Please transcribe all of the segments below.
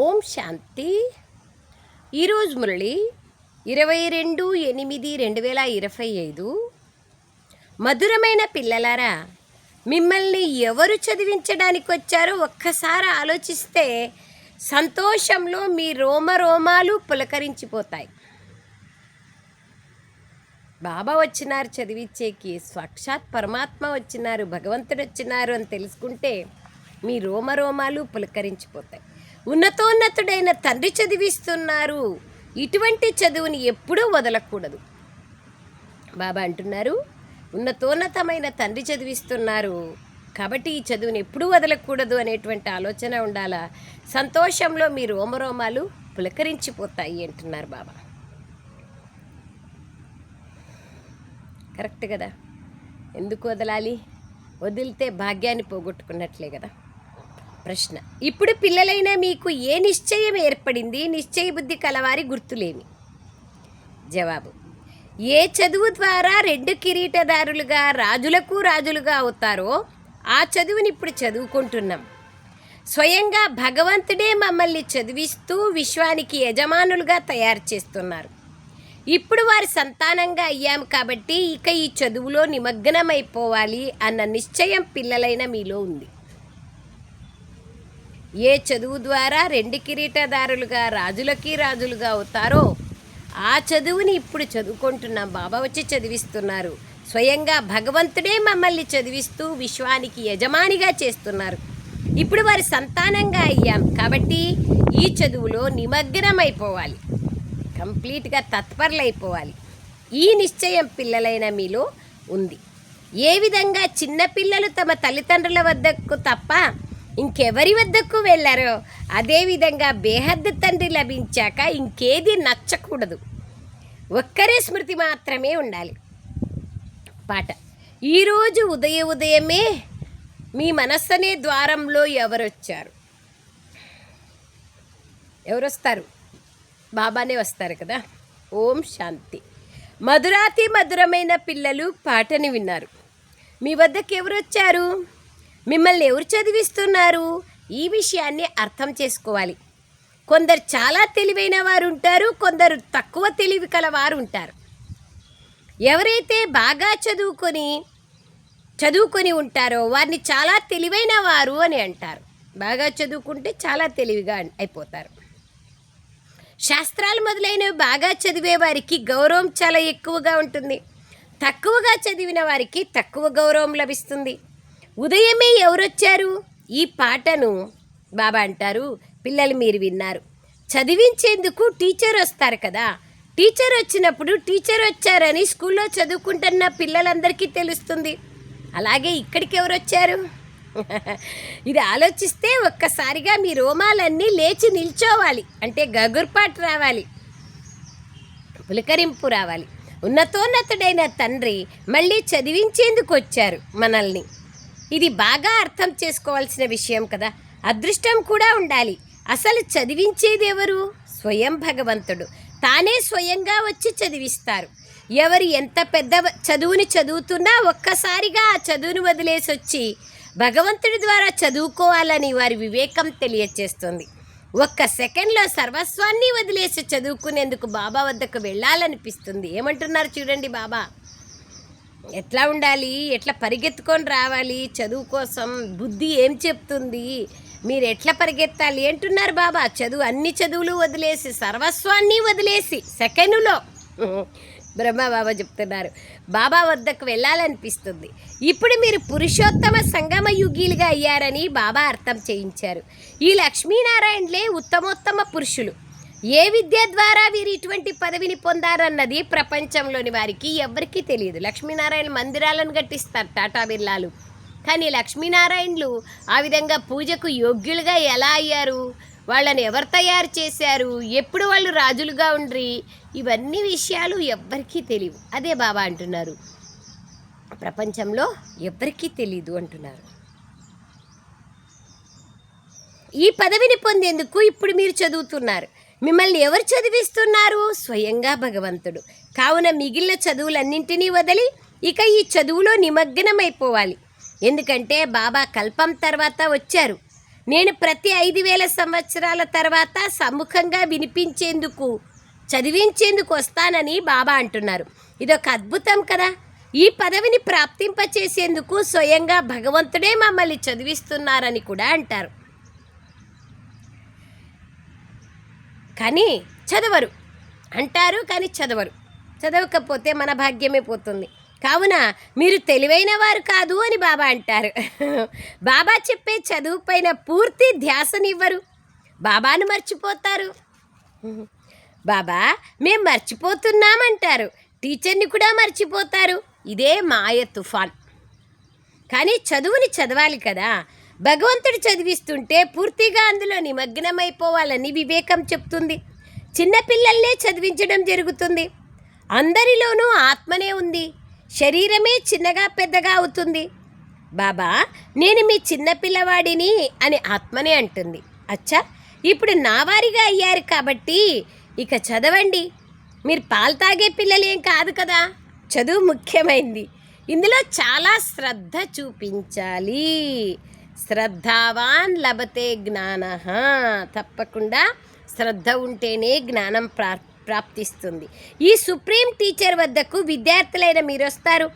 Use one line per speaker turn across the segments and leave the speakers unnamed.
ఓం శాంతి. ఈరోజు మురళి ఇరవై రెండు ఎనిమిది రెండు వేల ఇరవై ఐదు. మధురమైన పిల్లలారా మిమ్మల్ని ఎవరు చదివించడానికి వచ్చారో ఒక్కసారి ఆలోచిస్తే సంతోషంలో మీ రోమ రోమాలు పులకరించిపోతాయి. బాబా వచ్చినారు చదివించేకి సాక్షాత్ పరమాత్మ వచ్చినారు భగవంతుడు వచ్చినారు అని తెలుసుకుంటే మీ రోమరోమాలు పులకరించిపోతాయి. ఉన్నతోన్నతుడైన తండ్రి చదివిస్తున్నారు. ఇటువంటి చదువుని ఎప్పుడూ వదలకూడదు. బాబా అంటున్నారు ఉన్నతోన్నతమైన తండ్రి చదివిస్తున్నారు. కాబట్టి ఈ చదువుని ఎప్పుడూ వదలకూడదు అనేటువంటి ఆలోచన ఉండాలా? సంతోషంలో మీ రోమరోమాలు పులకరించిపోతాయి అంటున్నారు బాబా. కరెక్ట్ కదా? ఎందుకు వదలాలి? వదిలితే భాగ్యాన్ని పోగొట్టుకున్నట్లే కదా? ప్రశ్న. ఇప్పుడు పిల్లలైన మీకు ఏ నిశ్చయం ఏర్పడింది? నిశ్చయ బుద్ధి కలవారి గుర్తులేమి? జవాబు. ఏ చదువు ద్వారా రెండు కిరీటదారులుగా రాజులకు రాజులుగా అవుతారో ఆ చదువుని ఇప్పుడు చదువుకుంటున్నాం. స్వయంగా భగవంతుడే మమ్మల్ని చదివిస్తూ విశ్వానికి యజమానులుగా తయారు చేస్తున్నారు. ఇప్పుడు వారి సంతానంగా అయ్యాం కాబట్టి ఇక ఈ చదువులో నిమగ్నమైపోవాలి అన్న నిశ్చయం పిల్లలైన మీలో ఉంది. ఏ చదువు ద్వారా రెండు కిరీటదారులుగా రాజులకి రాజులుగా అవుతారో ఆ చదువుని ఇప్పుడు చదువుకుంటున్న బాబా వచ్చి చదివిస్తున్నారు. స్వయంగా భగవంతుడే మమ్మల్ని చదివిస్తూ విశ్వానికి యజమానిగా చేస్తున్నారు. ఇప్పుడు వారి సంతానంగా అయ్యాం కాబట్టి ఈ చదువులో నిమగ్నమైపోవాలి. కంప్లీట్గా తత్పరులైపోవాలి. ఈ నిశ్చయం పిల్లలైన మీలో ఉంది. ఏ విధంగా చిన్నపిల్లలు తమ తల్లిదండ్రుల వద్దకు తప్ప ఇంకెవరి వద్దకు వెళ్ళారో అదేవిధంగా బేహద్దు తండ్రి లభించాక ఇంకేది నచ్చకూడదు. ఒక్కరే స్మృతి మాత్రమే ఉండాలి. పాట. ఈరోజు ఉదయ ఉదయమే మీ మనస్సనే ద్వారంలో ఎవరొచ్చారు? ఎవరొస్తారు? బాబానే వస్తారు కదా? ఓం శాంతి. మధురాతి మధురమైన పిల్లలు పాటని విన్నారు. మీ వద్దకు ఎవరు వచ్చారు మిమ్మల్ని ఎవరు చదివిస్తున్నారు? ఈ విషయాన్ని అర్థం చేసుకోవాలి. కొందరు చాలా తెలివైన వారు ఉంటారు కొందరు తక్కువ తెలివి కల వారు ఉంటారు. ఎవరైతే బాగా చదువుకొని చదువుకొని ఉంటారో వారిని చాలా తెలివైన వారు అని అంటారు. బాగా చదువుకుంటే చాలా తెలివిగా అయిపోతారు. శాస్త్రాలు మొదలైనవి బాగా చదివే వారికి గౌరవం చాలా ఎక్కువగా ఉంటుంది. తక్కువగా చదివిన వారికి తక్కువ గౌరవం లభిస్తుంది. ఉదయమే ఎవరొచ్చారు? ఈ పాటను బాబా అంటారు పిల్లలు మీరు విన్నారు. చదివించేందుకు టీచర్ వస్తారు కదా. టీచర్ వచ్చినప్పుడు టీచర్ వచ్చారని స్కూల్లో చదువుకుంటున్న పిల్లలందరికీ తెలుస్తుంది. అలాగే ఇక్కడికి ఎవరు వచ్చారు ఇది ఆలోచిస్తే ఒక్కసారిగా మీ రోమాలన్నీ లేచి నిల్చోవాలి. అంటే గగుర్పాటు రావాలి. పులకరింపు రావాలి. ఉన్నతోన్నతుడైన తండ్రి మళ్ళీ చదివించేందుకు వచ్చారు మనల్ని. ఇది బాగా అర్థం చేసుకోవాల్సిన విషయం కదా. అదృష్టం కూడా ఉండాలి. అసలు చదివించేది ఎవరు? స్వయం భగవంతుడు. తానే స్వయంగా వచ్చి చదివిస్తారు. ఎవరు ఎంత పెద్ద చదువుని చదువుతున్నా ఒక్కసారిగా ఆ చదువును వదిలేసి వచ్చి భగవంతుడి ద్వారా చదువుకోవాలని వారి వివేకం తెలియచేస్తుంది. ఒక్క సెకండ్లో సర్వస్వాన్ని వదిలేసి చదువుకునేందుకు బాబా వద్దకు వెళ్ళాలనిపిస్తుంది. ఏమంటున్నారు చూడండి బాబా. ఎట్లా ఉండాలి? ఎట్లా పరిగెత్తుకొని రావాలి? చదువు కోసం బుద్ధి ఏం చెప్తుంది? మీరు ఎట్లా పరిగెత్తాలి? అంటున్నారు బాబా. చదువు అన్ని చదువులు వదిలేసి సర్వస్వాన్ని వదిలేసి సెకనులో బ్రహ్మ బాబా చెప్తున్నారు. బాబా వద్దకు వెళ్ళాలనిపిస్తుంది. ఇప్పుడు మీరు పురుషోత్తమ సంగమ యుగీలుగా అయ్యారని బాబా అర్థం చేయించారు. ఈ లక్ష్మీనారాయణలే ఉత్తమోత్తమ పురుషులు. ఏ విద్య ద్వారా వీరు ఇటువంటి పదవిని పొందారన్నది ప్రపంచంలోని వారికి ఎవరికీ తెలియదు. లక్ష్మీనారాయణ మందిరాలను కట్టిస్తారు టాటా బిర్లాలు. కానీ లక్ష్మీనారాయణలు ఆ విధంగా పూజకు యోగ్యులుగా ఎలా అయ్యారు? వాళ్ళని ఎవరు తయారు చేశారు? ఎప్పుడు వాళ్ళు రాజులుగా ఉండ్రి? ఇవన్నీ విషయాలు ఎవ్వరికీ తెలియవు. అదే బాబా అంటున్నారు. ప్రపంచంలో ఎవ్వరికీ తెలీదు అంటున్నారు. ఈ పదవిని పొందేందుకు ఇప్పుడు మీరు చదువుతున్నారు. మిమ్మల్ని ఎవరు చదివిస్తున్నారు? స్వయంగా భగవంతుడు. కావున మిగిలిన చదువులన్నింటినీ వదిలి ఇక ఈ చదువులో నిమగ్నమైపోవాలి. ఎందుకంటే బాబా కల్పం తర్వాత వచ్చారు. నేను ప్రతి ఐదు వేల సంవత్సరాల తర్వాత సముఖంగా వినిపించేందుకు చదివించేందుకు వస్తానని బాబా అంటున్నారు. ఇదొక అద్భుతం కదా! ఈ పదవిని ప్రాప్తింపచేసేందుకు స్వయంగా భగవంతుడే మమ్మల్ని చదివిస్తున్నారని కూడా అంటారు. కానీ చదవరు. అంటారు కానీ చదవరు. చదవకపోతే మన భాగ్యమే పోతుంది. కావున మీరు తెలివైన వారు కాదు అని బాబా అంటారు. బాబా చెప్పే చదువుపైన పూర్తి ధ్యాసనివ్వరు. బాబాను మర్చిపోతారు. బాబా మేము మర్చిపోతున్నామంటారు. టీచర్ని కూడా మర్చిపోతారు. ఇదే మాయ తుఫాన్. కానీ చదువుని చదవాలి కదా. భగవంతుడు చదివిస్తుంటే పూర్తిగా అందులో నిమగ్నమైపోవాలని వివేకం చెప్తుంది. చిన్నపిల్లల్నే చదివించడం జరుగుతుంది. అందరిలోనూ ఆత్మనే ఉంది. శరీరమే చిన్నగా పెద్దగా అవుతుంది. బాబా నేను మీ చిన్నపిల్లవాడిని అని ఆత్మనే అంటుంది. అచ్చా ఇప్పుడు నావారిగా అయ్యారు కాబట్టి ఇక చదవండి. మీరు పాలు తాగే పిల్లలేం కాదు కదా? చదువు ముఖ్యమైంది. ఇందులో చాలా శ్రద్ధ చూపించాలి. శ్రద్ధావాన్ లభతే జ్ఞాన. తప్పకుండా శ్రద్ధ ఉంటేనే జ్ఞానం ప్రా ప్రాప్తిస్తుంది. ఈ సుప్రీం టీచర్ వద్దకు విద్యార్థులైన మీరు వస్తారు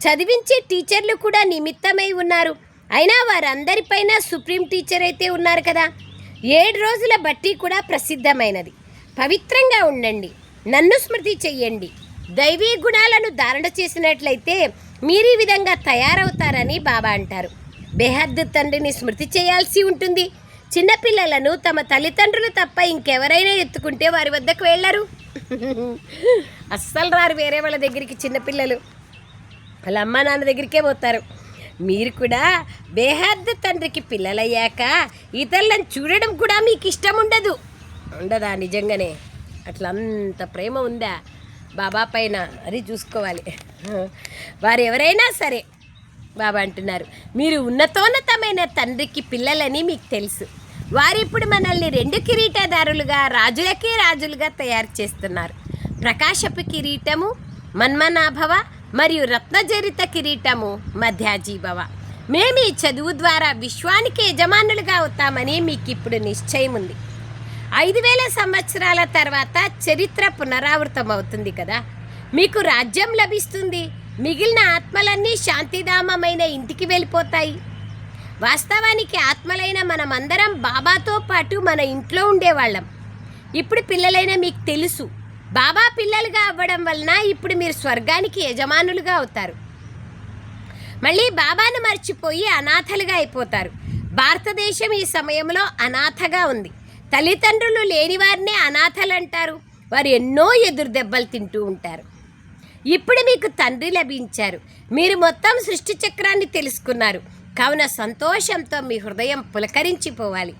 చదివించే టీచర్లు కూడా నిమిత్తమై ఉన్నారు. అయినా వారందరిపైన సుప్రీం టీచర్ అయితే ఉన్నారు కదా. ఏడు రోజుల బట్టి కూడా ప్రసిద్ధమైనది. పవిత్రంగా ఉండండి. నన్ను స్మృతి చెయ్యండి. దైవీ గుణాలను ధారణ చేసినట్లయితే మీరు ఈ విధంగా తయారవుతారని బాబా అంటారు. బేహద్దు తండ్రిని స్మృతి చేయాల్సి ఉంటుంది. చిన్నపిల్లలను తమ తల్లిదండ్రులు తప్ప ఇంకెవరైనా ఎత్తుకుంటే వారి వద్దకు వెళ్ళరు. అస్సలు రారు వేరే వాళ్ళ దగ్గరికి చిన్నపిల్లలు. వాళ్ళ అమ్మ నాన్న దగ్గరికే పోతారు. మీరు కూడా బేహద్దు తండ్రికి పిల్లలయ్యాక ఇతరులను చూడడం కూడా మీకు ఇష్టం ఉండదు. ఉండదా నిజంగానే? అట్లా అంత ప్రేమ ఉందా? బాబా పైన అది చూసుకోవాలి. వారు ఎవరైనా సరే బాబా అంటున్నారు. మీరు ఉన్నతోన్నతమైన తండ్రికి పిల్లలని మీకు తెలుసు. వారు ఇప్పుడు మనల్ని రెండు కిరీటదారులుగా రాజులకే రాజులుగా తయారు చేస్తున్నారు. ప్రకాశపు కిరీటము మన్మనాభవ మరియు రత్నజరిత కిరీటము మధ్యాజీభవ. మేము ఈ చదువు ద్వారా విశ్వానికి యజమానులుగా అవుతామని మీకు ఇప్పుడు నిశ్చయం ఉంది ఐదు వేల సంవత్సరాల తర్వాత చరిత్ర పునరావృతం అవుతుంది కదా? మీకు రాజ్యం లభిస్తుంది. మిగిలిన ఆత్మలన్నీ శాంతిధామమైన ఇంటికి వెళ్ళిపోతాయి. వాస్తవానికి ఆత్మలైన మనమందరం బాబాతో పాటు మన ఇంట్లో ఉండేవాళ్ళం. ఇప్పుడు పిల్లలైన మీకు తెలుసు. బాబా పిల్లలుగా అవ్వడం వలన ఇప్పుడు మీరు స్వర్గానికి యజమానులుగా అవుతారు. మళ్ళీ బాబాను మర్చిపోయి అనాథలుగా అయిపోతారు. భారతదేశం ఈ సమయంలో అనాథగా ఉంది. తల్లిదండ్రులు లేని వారినే అనాథలు అంటారు వారు ఎన్నో ఎదురు దెబ్బలు తింటూ ఉంటారు. ఇప్పుడు మీకు తండ్రి లభించారు. మీరు మొత్తం సృష్టి చక్రాన్ని తెలుసుకున్నారు. కావున సంతోషంతో మీ హృదయం పులకరించిపోవాలి.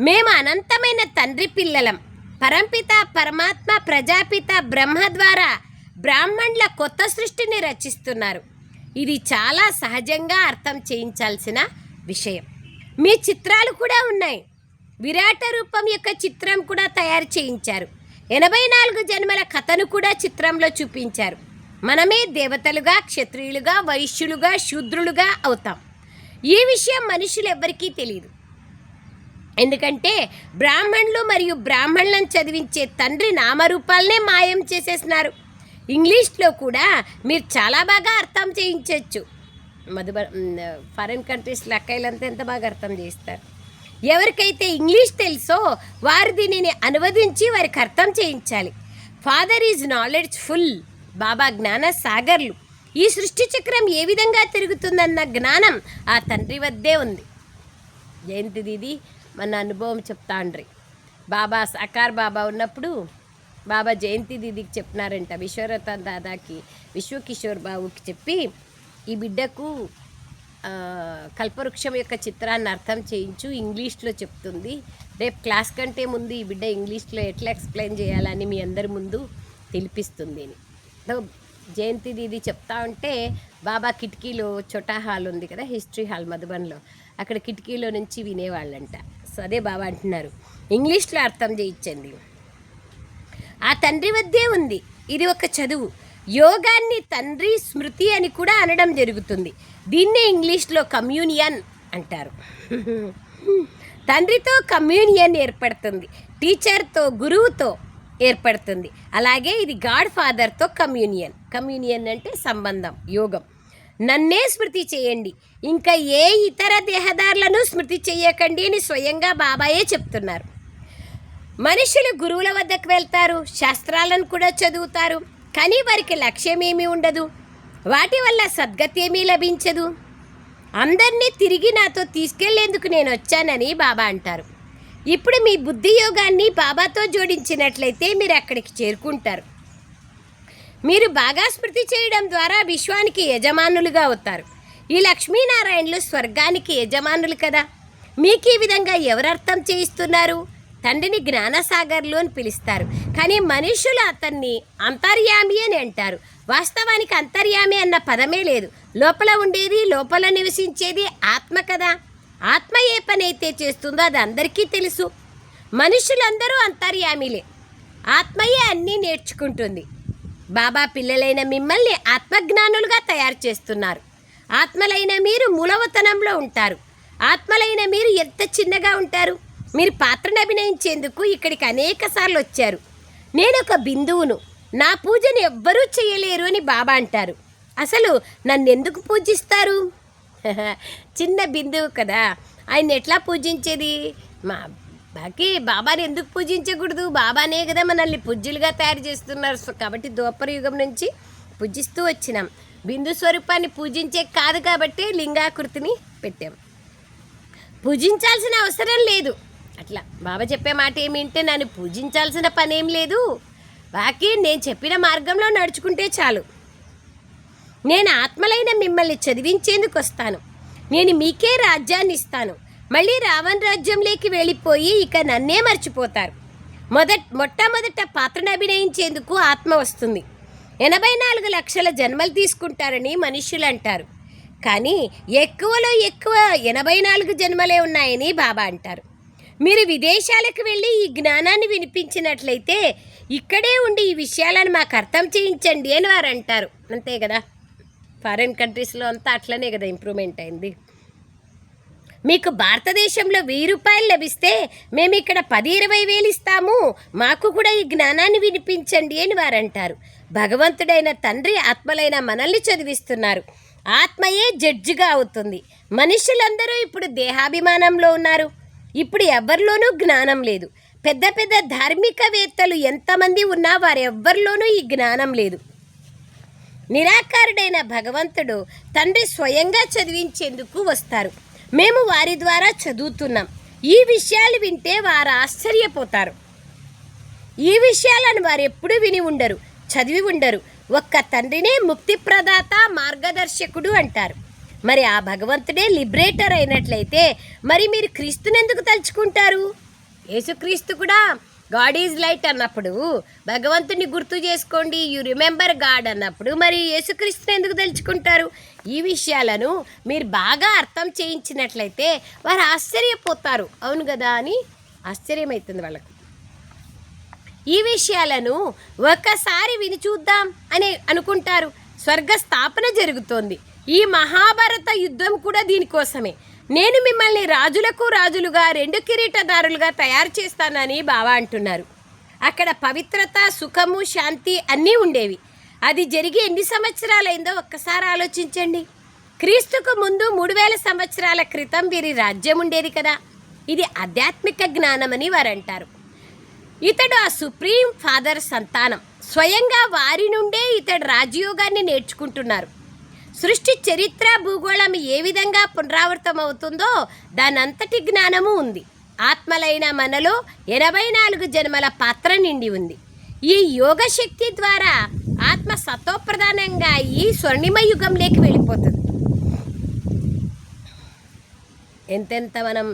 మేము అనంతమైన తండ్రి పిల్లలం. పరంపిత పరమాత్మ ప్రజాపిత బ్రహ్మ ద్వారా బ్రాహ్మణుల కొత్త సృష్టిని రచిస్తున్నారు. ఇది చాలా సహజంగా అర్థం చేయించాల్సిన విషయం. మీ చిత్రాలు కూడా ఉన్నాయి. విరాట రూపం యొక్క చిత్రం కూడా తయారు చేయించారు. ఎనభై నాలుగు జన్మల కథను కూడా చిత్రంలో చూపించారు. మనమే దేవతలుగా క్షత్రియులుగా వైశ్యులుగా శూద్రులుగా అవుతాం. ఈ విషయం మనుషులు ఎవ్వరికీ తెలియదు ఎందుకంటే బ్రాహ్మణులు మరియు బ్రాహ్మణులను చదివించే తండ్రి నామరూపాలనే మాయం చేసేసినారు. ఇంగ్లీష్లో కూడా మీరు చాలా బాగా అర్థం చేయించవచ్చు మధుబ ఫారిన్ కంట్రీస్ లక్కైలంతా ఎంత బాగా అర్థం చేస్తారు ఎవరికైతే ఇంగ్లీష్ తెలుసో వారు దీనిని అనువదించి వారికి అర్థం చేయించాలి. ఫాదర్ ఈజ్ నాలెడ్జ్ ఫుల్ బాబా జ్ఞాన సాగర్లు ఈ సృష్టి చక్రం ఏ విధంగా తిరుగుతుందన్న జ్ఞానం ఆ తండ్రి వద్దే ఉంది. జయంతిది ఇది మన అనుభవం చెప్తాండ్రి. బాబా సాకార్ బాబా ఉన్నప్పుడు బాబా జయంతి దీదికి చెప్పినారంట విశ్వరథ దాదాకి విశ్వకిషోర్ బాబుకి చెప్పి ఈ బిడ్డకు కల్పవృక్షం యొక్క చిత్రాన్ని అర్థం చేయించు ఇంగ్లీష్లో చెప్తుంది. రేపు క్లాస్ కంటే ముందు ఈ బిడ్డ ఇంగ్లీష్లో ఎట్లా ఎక్స్ప్లెయిన్ చేయాలని మీ అందరి ముందు తెలిపిస్తుంది అని. సో, జయంతి దీది చెప్తా ఉంటే బాబా కిటికీలో చోటా హాల్ ఉంది కదా హిస్టరీ హాల్ మధుబన్లో. అక్కడ కిటికీలో నుంచి వినేవాళ్ళంట. సో అదే బాబా అంటున్నారు. ఇంగ్లీష్లో అర్థం చేయించండి. ఆ తండ్రి వద్దే ఉంది. ఇది ఒక చదువు. యోగాన్ని తండ్రి స్మృతి అని కూడా అనడం జరుగుతుంది. దీన్నే ఇంగ్లీష్లో కమ్యూనియన్ అంటారు. తండ్రితో కమ్యూనియన్ ఏర్పడుతుంది టీచర్తో గురువుతో ఏర్పడుతుంది. అలాగే ఇది గాడ్ ఫాదర్తో కమ్యూనియన్. కమ్యూనియన్ అంటే సంబంధం యోగం. నన్నే స్మృతి చేయండి ఇంకా ఏ ఇతర దేహదారులను స్మృతి చేయకండి అని స్వయంగా బాబాయే చెప్తున్నారు. మనుషులు గురువుల వద్దకు వెళ్తారు శాస్త్రాలను కూడా చదువుతారు కానీ వారికి లక్ష్యం ఏమీ ఉండదు. వాటి వల్ల సద్గతి ఏమీ లభించదు. అందరినీ తిరిగి నాతో తీసుకెళ్ళేందుకు నేను వచ్చానని బాబా అంటారు. ఇప్పుడు మీ బుద్ధి యోగాన్ని బాబాతో జోడించినట్లయితే మీరు అక్కడికి చేరుకుంటారు. మీరు బాగా స్మృతి చేయడం ద్వారా విశ్వానికి యజమానులుగా అవుతారు. ఈ లక్ష్మీనారాయణలు స్వర్గానికి యజమానులు కదా. మీకు ఈ విధంగా ఎవరు అర్థం చేయిస్తున్నారు? తండ్రిని జ్ఞానసాగర్లు అని పిలుస్తారు. కానీ మనుషులు అతన్ని అంతర్యామి అని అంటారు. వాస్తవానికి అంతర్యామి అన్న పదమే లేదు. లోపల ఉండేది లోపల నివసించేది ఆత్మ కదా. ఆత్మ ఏ పని అయితే చేస్తుందో అది అందరికీ తెలుసు. మనుషులందరూ అంతర్యామిలే. ఆత్మయే అన్నీ నేర్చుకుంటుంది. బాబా పిల్లలైన మిమ్మల్ని ఆత్మజ్ఞానులుగా తయారు చేస్తున్నారు. ఆత్మలైన మీరు మూలవతనంలో ఉంటారు. ఆత్మలైన మీరు ఎంత చిన్నగా ఉంటారు? మీరు పాత్రను అభినయించేందుకు ఇక్కడికి అనేక సార్లు వచ్చారు. నేను ఒక బిందువును. నా పూజను ఎవ్వరూ చేయలేరు అని బాబా అంటారు. అసలు నన్ను ఎందుకు పూజిస్తారు? చిన్న బిందువు కదా. ఆయన ఎట్లా పూజించేది? మా అబ్బాకి బాబాని ఎందుకు పూజించకూడదు? బాబానే కదా మనల్ని పూజ్యులుగా తయారు చేస్తున్నారు. కాబట్టి దోపర యుగం నుంచి పూజిస్తూ వచ్చినాం. బిందు స్వరూపాన్ని పూజించే కాదు కాబట్టి లింగాకృతిని పెట్టాం. పూజించాల్సిన అవసరం లేదు. అట్లా బాబా చెప్పే మాట ఏమింటే నన్ను పూజించాల్సిన పనేం లేదు. బాకీ నేను చెప్పిన మార్గంలో నడుచుకుంటే చాలు. నేను ఆత్మలైన మిమ్మల్ని చదివించేందుకు వస్తాను. నేను మీకే రాజ్యాన్ని ఇస్తాను. మళ్ళీ రావణ్ రాజ్యంలోకి వెళ్ళిపోయి ఇక నన్నే మర్చిపోతారు. మొదట్ మొట్టమొదట పాత్రను అభినయించేందుకు ఆత్మ వస్తుంది. ఎనభై నాలుగు లక్షల జన్మలు తీసుకుంటారని మనుషులు అంటారు. కానీ ఎక్కువలో ఎక్కువ ఎనభై నాలుగు జన్మలే ఉన్నాయని బాబా అంటారు. మీరు విదేశాలకు వెళ్ళి ఈ జ్ఞానాన్ని వినిపించినట్లయితే ఇక్కడే ఉండి ఈ విషయాలను మాకు అర్థం చేయించండి అని వారు అంటారు. అంతే కదా? ఫారిన్ కంట్రీస్లో అంతా అట్లనే కదా ఇంప్రూవ్మెంట్ అయింది. మీకు భారతదేశంలో వెయ్యి రూపాయలు లభిస్తే మేము ఇక్కడ పది ఇరవై వేలు ఇస్తాము. మాకు కూడా ఈ జ్ఞానాన్ని వినిపించండి అని వారు అంటారు. భగవంతుడైన తండ్రి ఆత్మలైన మనల్ని చదివిస్తున్నారు. ఆత్మయే జడ్జిగా అవుతుంది. మనుషులందరూ ఇప్పుడు దేహాభిమానంలో ఉన్నారు. ఇప్పుడు ఎవరిలోనూ జ్ఞానం లేదు. పెద్ద పెద్ద ధార్మికవేత్తలు ఎంతమంది ఉన్నా వారెవ్వరిలోనూ ఈ జ్ఞానం లేదు. నిరాకారుడైన భగవంతుడు తండ్రి స్వయంగా చదివించేందుకు వస్తారు. మేము వారి ద్వారా చదువుతున్నాం. ఈ విషయాలు వింటే వారు ఆశ్చర్యపోతారు. ఈ విషయాలను వారు ఎప్పుడూ విని ఉండరు చదివి ఉండరు. ఒక్క తండ్రినే ముక్తి ప్రదాత మార్గదర్శకుడు అంటారు. మరి ఆ భగవంతుడే లిబరేటర్ అయినట్లయితే మరి మీరు క్రీస్తునెందుకు తలుచుకుంటారు? యేసుక్రీస్తు కూడా గాడ్ ఈజ్ లైట్ అన్నప్పుడు భగవంతుని గుర్తు చేసుకోండి యు రిమెంబర్ గాడ్ అన్నప్పుడు మరి యేసుక్రీస్తుని ఎందుకు తలుచుకుంటారు? ఈ విషయాలను మీరు బాగా అర్థం చేయించినట్లయితే వారు ఆశ్చర్యపోతారు. అవును కదా అని ఆశ్చర్యమవుతుంది వాళ్ళకు. ఈ విషయాలను ఒక్కసారి విని చూద్దాం అని అనుకుంటారు. స్వర్గ స్థాపన జరుగుతోంది. ఈ మహాభారత యుద్ధం కూడా దీనికోసమే. నేను మిమ్మల్ని రాజులకు రాజులుగా రెండు కిరీటదారులుగా తయారు చేస్తానని బావ అంటున్నారు. అక్కడ పవిత్రత సుఖము శాంతి అన్నీ ఉండేవి. అది జరిగి ఎన్ని సంవత్సరాలైందో ఒక్కసారి ఆలోచించండి. క్రీస్తుకు ముందు మూడు వేల సంవత్సరాల క్రితం వీరి రాజ్యం ఉండేది కదా. ఇది ఆధ్యాత్మిక జ్ఞానమని వారు అంటారు ఇతడు ఆ సుప్రీం ఫాదర్ సంతానం. స్వయంగా వారి నుండే ఇతడు రాజయోగాన్ని నేర్చుకుంటున్నారు. సృష్టి చరిత్ర భూగోళం ఏ విధంగా పునరావృతం అవుతుందో దానంతటి జ్ఞానము ఉంది. ఆత్మలైన మనలో ఎనభై నాలుగు జన్మల పాత్ర నిండి ఉంది. ఈ యోగ శక్తి ద్వారా ఆత్మ సతోప్రధానంగా ఈ స్వర్ణిమ యుగంలోకి వెళ్ళిపోతుంది. ఎంతెంత మనం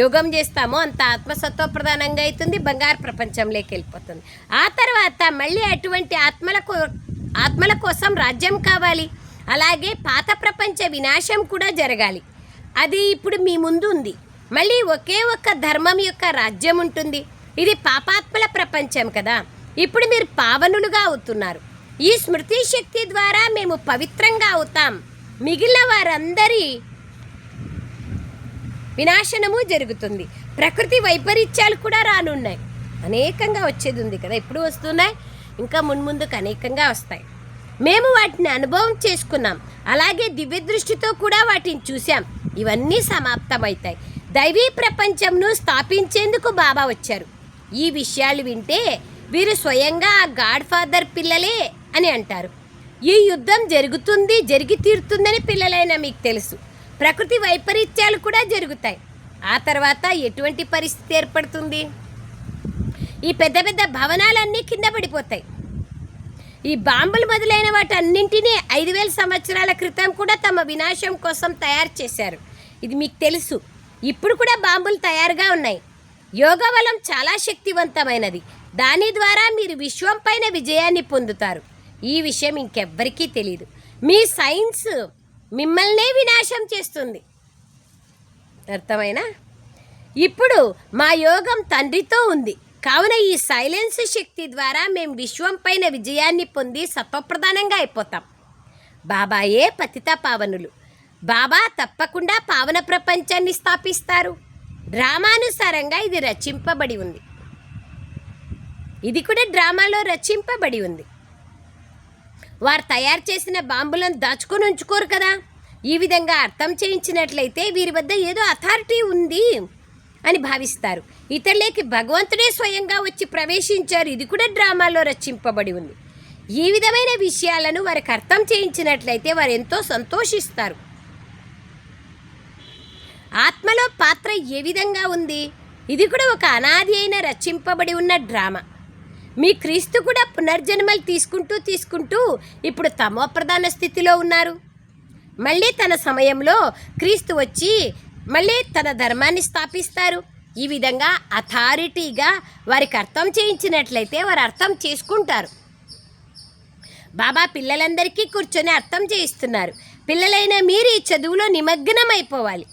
యోగం చేస్తామో అంత ఆత్మసత్వ ప్రధానంగా అవుతుంది బంగారు ప్రపంచంలోకి వెళ్ళిపోతుంది. ఆ తర్వాత మళ్ళీ అటువంటి ఆత్మల కో ఆత్మల కోసం రాజ్యం కావాలి. అలాగే పాత ప్రపంచ వినాశం కూడా జరగాలి. అది ఇప్పుడు మీ ముందు ఉంది. మళ్ళీ ఒకే ఒక్క ధర్మం యొక్క రాజ్యం ఉంటుంది. ఇది పాపాత్మల ప్రపంచం కదా. ఇప్పుడు మీరు పావనులుగా అవుతున్నారు. ఈ స్మృతి శక్తి ద్వారా మేము పవిత్రంగా అవుతాం. మిగిలిన వారందరి వినాశనము జరుగుతుంది. ప్రకృతి వైపరీత్యాలు కూడా రానున్నాయి. అనేకంగా వచ్చేది ఉంది కదా. ఎప్పుడు వస్తున్నాయి? ఇంకా మున్ముందుకు అనేకంగా వస్తాయి. మేము వాటిని అనుభవం చేసుకున్నాం. అలాగే దివ్య దృష్టితో కూడా వాటిని చూసాం ఇవన్నీ సమాప్తమవుతాయి. దైవీ ప్రపంచంను స్థాపించేందుకు బాబా వచ్చారు. ఈ విషయాలు వింటే వీరు స్వయంగా ఆ గాడ్ ఫాదర్ పిల్లలే అని అంటారు. ఈ యుద్ధం జరుగుతుంది జరిగి తీరుతుందని పిల్లలైన మీకు తెలుసు. ప్రకృతి వైపరీత్యాలు కూడా జరుగుతాయి. ఆ తర్వాత ఎటువంటి పరిస్థితి ఏర్పడుతుంది? ఈ పెద్ద పెద్ద భవనాలన్నీ కింద పడిపోతాయి. ఈ బాంబులు మొదలైన వాటన్నింటినీ ఐదు వేల సంవత్సరాల క్రితం కూడా తమ వినాశం కోసం తయారు చేశారు. ఇది మీకు తెలుసు. ఇప్పుడు కూడా బాంబులు తయారుగా ఉన్నాయి. యోగ బలం చాలా శక్తివంతమైనది. దాని ద్వారా మీరు విశ్వం పైన విజయాన్ని పొందుతారు. ఈ విషయం ఇంకెవ్వరికీ తెలియదు మీ సైన్స్ మిమ్మల్నే వినాశం చేస్తుంది. అర్థమైనా? ఇప్పుడు మా యోగం తండ్రితో ఉంది. కావున ఈ సైలెన్స్ శక్తి ద్వారా మేము విశ్వం పైన విజయాన్ని పొంది సత్వప్రధానంగా అయిపోతాం. బాబాయే పతిత పావనులు. బాబా తప్పకుండా పావన ప్రపంచాన్ని స్థాపిస్తారు. డ్రామానుసారంగా ఇది రచింపబడి ఉంది. ఇది కూడా డ్రామాలో రచింపబడి ఉంది. వారు తయారు చేసిన బాంబులను దాచుకొని ఉంచుకోరు కదా. ఈ విధంగా అర్థం చేయించినట్లయితే వీరి వద్ద ఏదో అథారిటీ ఉంది. అని భావిస్తారు. ఇతరులకి భగవంతుడే స్వయంగా వచ్చి ప్రవేశించారు. ఇది కూడా డ్రామాలో రచింపబడి ఉంది. ఈ విధమైన విషయాలను వారికి అర్థం చేయించినట్లయితే వారు ఎంతో సంతోషిస్తారు. ఆత్మలో పాత్ర ఏ విధంగా ఉంది? ఇది కూడా ఒక అనాది అయిన రచింపబడి ఉన్న డ్రామా. మీ క్రీస్తు కూడా పునర్జన్మలు తీసుకుంటూ తీసుకుంటూ ఇప్పుడు తమో ప్రధాన స్థితిలో ఉన్నారు. మళ్ళీ తన సమయంలో క్రీస్తు వచ్చి మళ్ళీ తన ధర్మాన్ని స్థాపిస్తారు. ఈ విధంగా అథారిటీగా వారికి అర్థం చేయించినట్లయితే వారు అర్థం చేసుకుంటారు. బాబా పిల్లలందరికీ కూర్చొని అర్థం చేయిస్తున్నారు. పిల్లలైన మీరు ఈ చదువులో నిమగ్నం అయిపోవాలి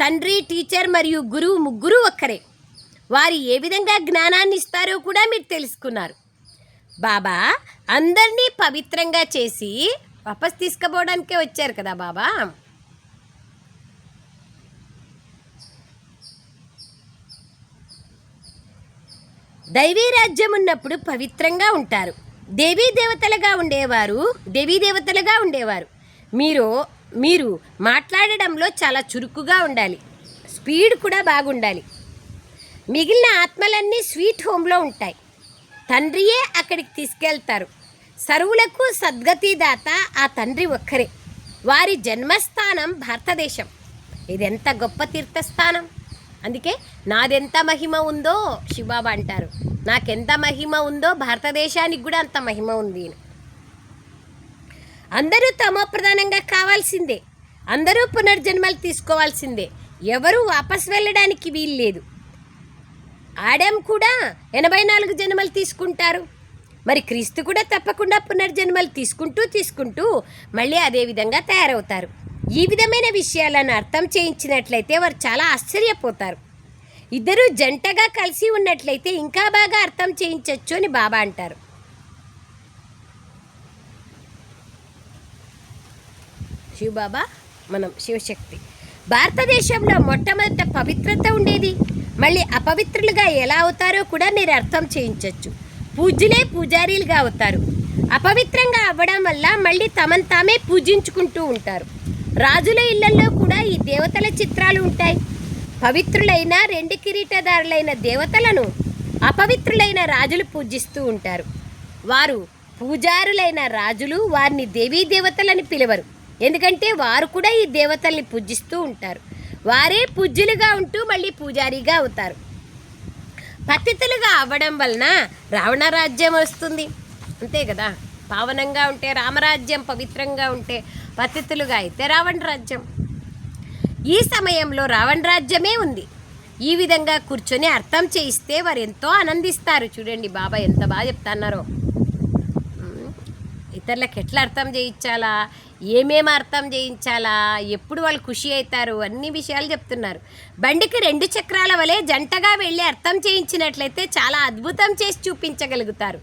తండ్రి టీచర్ మరియు గురువు ముగ్గురు ఒక్కరే. వారు ఏ విధంగా జ్ఞానాన్ని ఇస్తారో కూడా మీరు తెలుసుకున్నారు. బాబా అందరినీ పవిత్రంగా చేసి వాపస్ తీసుకుపోవడానికే వచ్చారు కదా బాబా? దైవీ రాజ్యం ఉన్నప్పుడు పవిత్రంగా ఉంటారు. దేవీ దేవతలుగా ఉండేవారు దేవీ దేవతలుగా ఉండేవారు. మీరు మీరు మాట్లాడడంలో చాలా చురుకుగా ఉండాలి. స్పీడ్ కూడా బాగుండాలి. మిగిలిన ఆత్మలన్నీ స్వీట్ హోమ్లో ఉంటాయి. తండ్రియే అక్కడికి తీసుకెళ్తారు. సరువులకు సద్గతిదాత ఆ తండ్రి ఒక్కరే. వారి జన్మస్థానం భారతదేశం. ఇదెంత గొప్ప తీర్థస్థానం? అందుకే నాదెంత మహిమ ఉందో శివబాబా అంటారు. నాకెంత మహిమ ఉందో భారతదేశానికి కూడా అంత మహిమ ఉంది అందరూ తమో ప్రధానంగా కావాల్సిందే. అందరూ పునర్జన్మలు తీసుకోవాల్సిందే. ఎవరు వాపస్ వెళ్ళడానికి వీలు లేదు. ఆడం కూడా ఎనభై నాలుగు జన్మలు తీసుకుంటారు. మరి క్రీస్తు కూడా తప్పకుండా పునర్జన్మలు తీసుకుంటూ తీసుకుంటూ మళ్ళీ అదే విధంగా తయారవుతారు. ఈ విధమైన విషయాలను అర్థం చేయించినట్లయితే వారు చాలా ఆశ్చర్యపోతారు. ఇద్దరు జంటగా కలిసి ఉన్నట్లయితే ఇంకా బాగా అర్థం చేయించవచ్చు అని బాబా అంటారు. శివబాబా మనం శివశక్తి. భారతదేశంలో మొట్టమొదట పవిత్రత ఉండేది. మళ్ళీ అపవిత్రులుగా ఎలా అవుతారో కూడా మీరు అర్థం చేయించవచ్చు పూజ్యులే పూజారీలుగా అవుతారు. అపవిత్రంగా అవ్వడం వల్ల మళ్ళీ తమను తామే పూజించుకుంటూ ఉంటారు. రాజుల ఇళ్ళలో కూడా ఈ దేవతల చిత్రాలు ఉంటాయి. పవిత్రులైన రెండు కిరీటదారులైన దేవతలను అపవిత్రులైన రాజులు పూజిస్తూ ఉంటారు. వారు పూజారులైన రాజులు వారిని దేవీ దేవతలని పిలవరు. ఎందుకంటే వారు కూడా ఈ దేవతల్ని పూజిస్తూ ఉంటారు. వారే పూజ్యులుగా ఉంటూ మళ్ళీ పూజారిగా అవుతారు. పతితులుగా అవ్వడం వలన రావణ రాజ్యం వస్తుంది. అంతే కదా? పావనంగా ఉంటే రామరాజ్యం పవిత్రంగా ఉంటే పతితులుగా అయితే రావణ రాజ్యం. ఈ సమయంలో రావణ రాజ్యమే ఉంది. ఈ విధంగా కూర్చొని అర్థం చేయిస్తే వారు ఎంతో ఆనందిస్తారు. చూడండి బాబా ఎంత బాగా చెప్తున్నారో. ఇతరులకు ఎట్లా అర్థం చేయించాలా? ఏమేమి అర్థం చేయించాలా? ఎప్పుడు వాళ్ళు ఖుషి అవుతారు? అన్ని విషయాలు చెప్తున్నారు. బండికి రెండు చక్రాల వలె జంటగా వెళ్ళి అర్థం చేయించినట్లయితే చాలా అద్భుతం చేసి చూపించగలుగుతారు.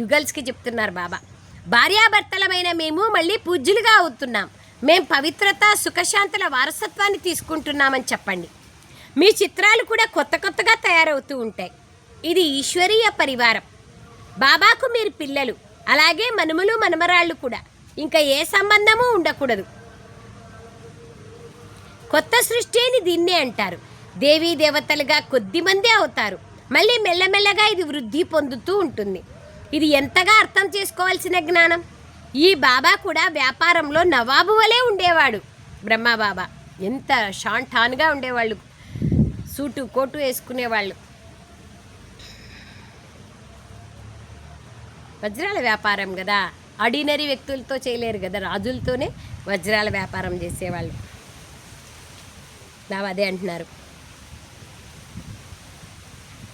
యుగల్స్కి చెప్తున్నారు బాబా. భార్యాభర్తలమైన మేము మళ్ళీ పూజ్యులుగా అవుతున్నాం. మేం పవిత్రత సుఖశాంతుల వారసత్వాన్ని తీసుకుంటున్నామని చెప్పండి. మీ చిత్రాలు కూడా కొత్త కొత్తగా తయారవుతూ ఉంటాయి. ఇది ఈశ్వరీయ పరివారం. బాబాకు మీరు పిల్లలు అలాగే మనుమలు మనమరాళ్ళు కూడా. ఇంకా ఏ సంబంధము ఉండకూడదు. కొత్త సృష్టి అని దీన్నే అంటారు. దేవీ దేవతలుగా కొద్దిమంది అవుతారు. మళ్ళీ మెల్లమెల్లగా ఇది వృద్ధి పొందుతూ ఉంటుంది. ఇది ఎంతగా అర్థం చేసుకోవాల్సిన జ్ఞానం? ఈ బాబా కూడా వ్యాపారంలో నవాబు వలె ఉండేవాడు. బ్రహ్మబాబా ఎంత షాంటాన్గా ఉండేవాళ్ళు. Suit coat వేసుకునేవాళ్ళు. వజ్రాల వ్యాపారం కదా? ఆర్డినరీ వ్యక్తులతో చేయలేరు కదా? రాజులతోనే వజ్రాల వ్యాపారం చేసేవాళ్ళు. నా అదే అంటున్నారు.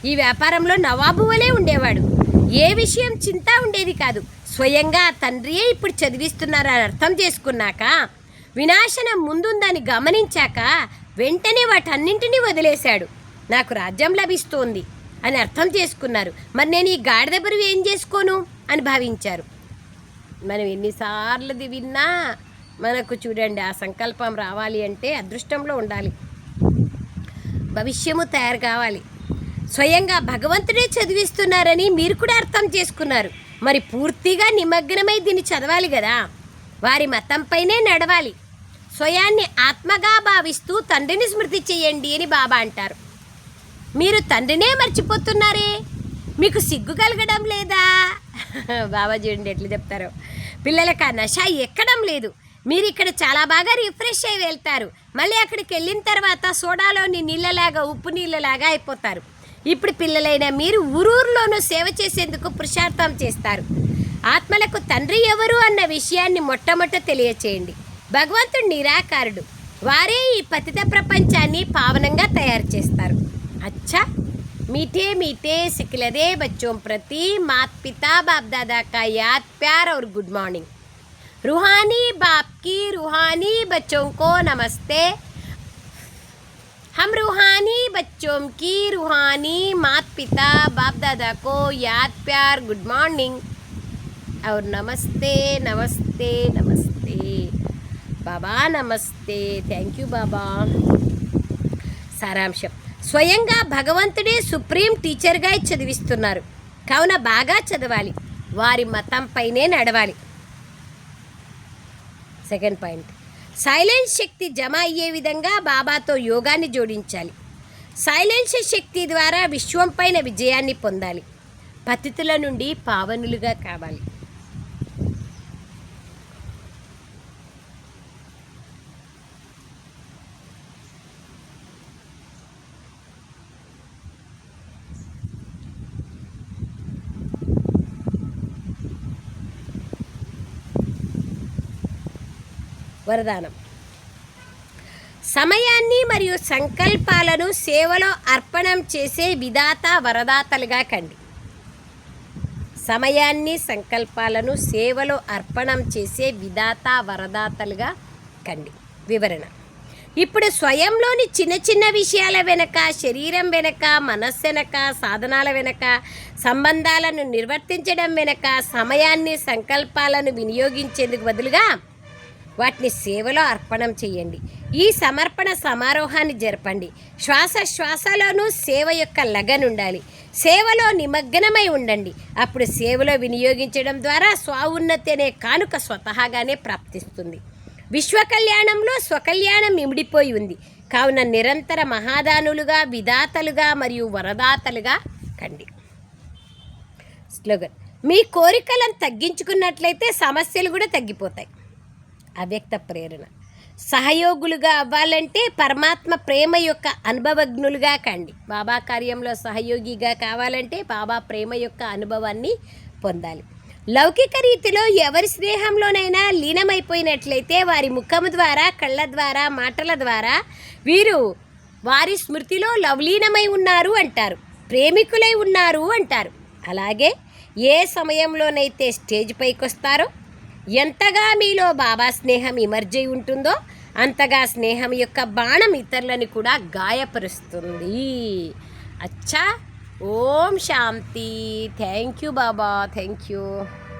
ఈ వ్యాపారంలో నవాబు వలె ఉండేవాడు. ఏ విషయం చింత ఉండేది కాదు. స్వయంగా తండ్రియే ఇప్పుడు చదివిస్తున్నారని అర్థం చేసుకున్నాక వినాశనం ముందుందని గమనించాక వెంటనే వాటన్నింటినీ వదిలేశాడు. నాకు రాజ్యం లభిస్తోంది అని అర్థం చేసుకున్నారు. మరి నేను ఈ గాడిద బరువు ఏం చేసుకోను అని భావించారు. మనం ఎన్నిసార్లుది విన్నా మనకు చూడండి ఆ సంకల్పం రావాలి అంటే అదృష్టంలో ఉండాలి. భవిష్యము తయారు కావాలి. స్వయంగా భగవంతుడే చదివిస్తున్నారని మీరు కూడా అర్థం చేసుకున్నారు. మరి పూర్తిగా నిమగ్నమై దీన్ని చదవాలి కదా? వారి మతంపైనే నడవాలి. స్వయాన్ని ఆత్మగా భావిస్తూ తండ్రిని స్మృతి చేయండి అని బాబా అంటారు. మీరు తండ్రినే మర్చిపోతున్నారే? మీకు సిగ్గు కలగడం లేదా? బాబా చూడండి ఎట్లా చెప్తారో. పిల్లలకు ఆ నష ఎక్కడం లేదు. మీరు ఇక్కడ చాలా బాగా రిఫ్రెష్ అయి వెళ్తారు. మళ్ళీ అక్కడికి వెళ్ళిన తర్వాత సోడాలోని నీళ్ళలాగా ఉప్పు నీళ్ళలాగా అయిపోతారు. ఇప్పుడు పిల్లలైన మీరు ఊరూరులోనూ సేవ చేసేందుకు పురుషార్థం చేస్తారు ఆత్మలకు తండ్రి ఎవరు అన్న విషయాన్ని మొట్టమొదట తెలియచేయండి భగవంతుడు నిరాకారుడు వారే ఈ పతిత ప్రపంచాన్ని పావనంగా తయారు చేస్తారు అచ్చా मीठे मीठे सिखलदे बच्चों प्रति मात पिता बाप दादा का याद प्यार और गुड मॉर्निंग रूहानी बाप की रूहानी बच्चों को नमस्ते हम रूहानी बच्चों की रूहानी मात पिता बाप दादा को याद प्यार गुड मॉर्निंग और नमस्ते नमस्ते नमस्ते बाबा नमस्ते थैंक यू बाबा సారాంశం స్వయంగా భగవంతుడే సుప్రీం టీచర్గా చదివిస్తున్నారు కావున బాగా చదవాలి వారి మతంపైనే నడవాలి సెకండ్ పాయింట్ సైలెన్స్ శక్తి జమ అయ్యే విధంగా బాబాతో యోగాన్ని జోడించాలి. సైలెన్స్ శక్తి ద్వారా విశ్వం పైన విజయాన్ని పొందాలి. పతితుల నుండి పావనులుగా కావాలి. వరదానం. సమయాన్ని మరియు సంకల్పాలను సేవలో అర్పణం చేసే విధాత వరదాతలుగా కండి. సమయాన్ని సంకల్పాలను సేవలో అర్పణం చేసే విధాత వరదాతలుగా కండి. వివరణ. ఇప్పుడు స్వయంలోని చిన్న చిన్న విషయాల వెనక శరీరం వెనక మనస్సు వెనక సాధనాల వెనక సంబంధాలను నిర్వర్తించడం వెనక సమయాన్ని సంకల్పాలను వినియోగించేందుకు బదులుగా వాటిని సేవలో అర్పణం చేయండి. ఈ సమర్పణ సమారోహాన్ని జరపండి. శ్వాస శ్వాసలోనూ సేవ యొక్క లగనుండాలి. సేవలో నిమగ్నమై ఉండండి. అప్పుడు సేవలో వినియోగించడం ద్వారా స్వౌన్నతి అనే కానుక స్వతహాగానే ప్రాప్తిస్తుంది. విశ్వ కళ్యాణంలో స్వకల్యాణం ఇమిడిపోయి ఉంది. కావున నిరంతర మహాదానులుగా విధాతలుగా మరియు వరదాతలుగా కండి. స్లోగన్. మీ కోరికలను తగ్గించుకున్నట్లయితే సమస్యలు కూడా తగ్గిపోతాయి. అవ్యక్త ప్రేరణ. సహయోగులుగా అవ్వాలంటే పరమాత్మ ప్రేమ యొక్క అనుభవజ్ఞులుగా కండి. బాబా కార్యంలో సహయోగిగా కావాలంటే బాబా ప్రేమ యొక్క అనుభవాన్ని పొందాలి. లౌకిక రీతిలో ఎవరి స్నేహంలోనైనా లీనమైపోయినట్లయితే వారి ముఖం ద్వారా కళ్ళ ద్వారా మాటల ద్వారా వీరు వారి స్మృతిలో లవలీనమై ఉన్నారు అంటారు. ప్రేమికులై ఉన్నారు అంటారు. అలాగే ఏ సమయంలోనైతే స్టేజ్ పైకి వస్తారో ఎంతగా మీలో బాబా స్నేహం ఇమర్జై ఉంటుందో అంతగా స్నేహం యొక్క బాణం ఇతరులని కూడా గాయపరుస్తుంది. అచ్చా. ఓం శాంతి. Thank you Baba. Thank you.